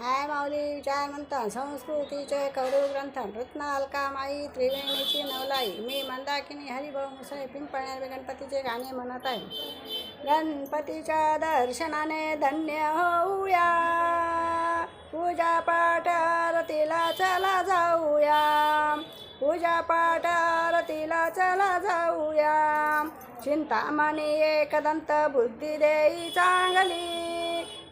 हाय माऊली जय म्हणता संस्कृतीचे कौरव ग्रंथ रत्नालका माई त्रिवेणीची नवलाई मी मंदाकिनी हरिभाऊ मुसळे पिंपळ्यावे गणपतीचे गाणे म्हणत आहे. गणपतीच्या दर्शनाने धन्य होऊया. पूजा पाठ आरतीला चला जाऊया. पूजा पाठ आरतीला चला जाऊया. चिंतामणी एकदंत बुद्धी देई चांगली.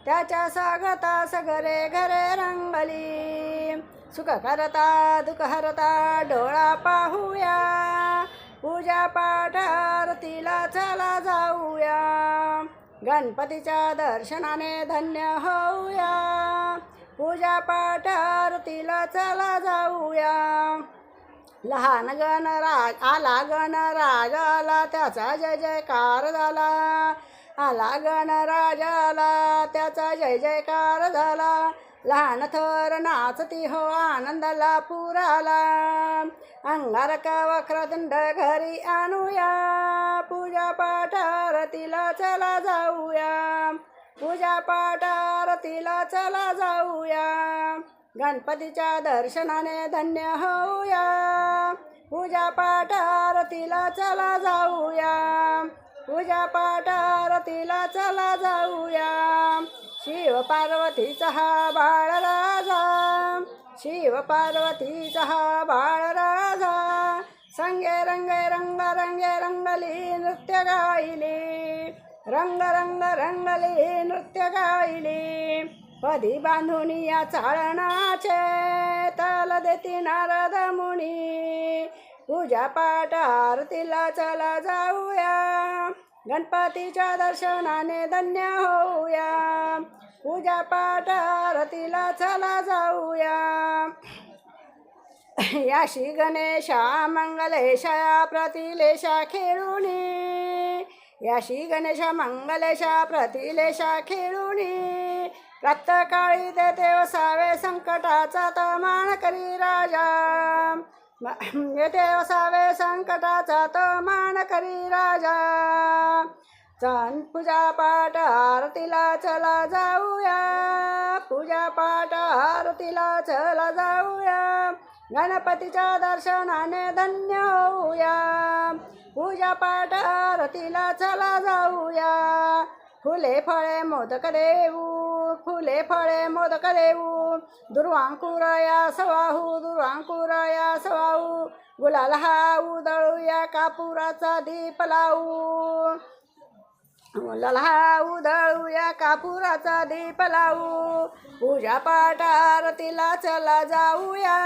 त्याच्या स्वागतास घरे घरे रंगली. सुख करता दुख हरता डोळा पाहूया. पूजा पाठ आरतीला चला जाऊया. गणपतीच्या दर्शनाने धन्य होऊया. पूजा पाठ आरतीला चला जाऊया. लहान गणराज आला गणराज आला त्याचा जय जयकार झाला. आला गणराज आला त्याचा जय जयकार झाला. लहान थर नाचती हो आनंदाला पुराला. अंगारक वक्रदंड घरी आणूया. पूजा पाठ चला जाऊया. पूजा पाठ चला जाऊया. गणपतीच्या दर्शनाने धन्य होऊया. पूजा पाठ चला जाऊया. पूजा पाठार आरतीला चला जाऊया. शिव पार्वतीचा हा बाळ राजा. शिव पार्वतीचा हा बाळ राजा. संगे रंगे रंग रंगे रंगली नृत्य गायली रंग रंग रंगली नृत्य गायली पदी बांधून या चाळणाचे तल देती नारद मुनी. पूजा पाठ आरतीला चला जाऊया. गणपतीच्या दर्शनाने धन्य होऊया. पूजा पाठ आरतीला चला जाऊया. याशी गणेशा मंगलेशा प्रतिलेशा खेळुनी. याशी गणेशा मंगलेशा प्रतिलेशा खेळुनी. प्रत्यकाळी देते वसावे संकटाचा तमान करी राजा. म- येते संकटाचा संकटाचा मान करी राजा. चन पूजा पाठ आरतीला चला जाऊया. पूजा पाठ आरतीला चला जाऊया. गणपतीच्या दर्शनाने धन्य होऊया. पूजा पाठ आरतीला चला जाऊया. फुले फळे मोदक देऊ फुले फळे मोदक देऊ. दुर्वांकुरया सवाहू दुर्वांकुरया सवाहू. गुलाल हा उदळूया कापुराचा दीप लावू. लल्हा उधळूया कापुराचा दीप लावू. पूजा पाठ आरतीला चला जाऊया.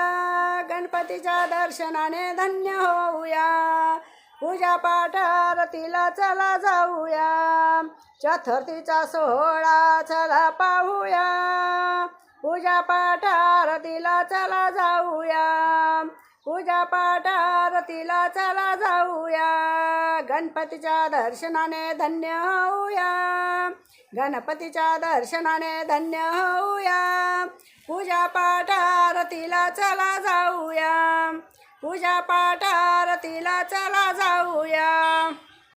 गणपतीच्या दर्शनाने धन्य होऊया. पूजा पाठ आरतीला चला जाऊया. चतुर्थीचा सोहळा चला पाहूया. पूजा पाठ आरतीला चला जाऊया. पूजा पाठ आरतीला चला जाऊया. गणपतीच्या दर्शनाने धन्य होऊया. गणपतीच्या दर्शनाने धन्य होऊया. पूजा पाठ आरतीला चला पूजा पाठ आरतीला चला जाऊया.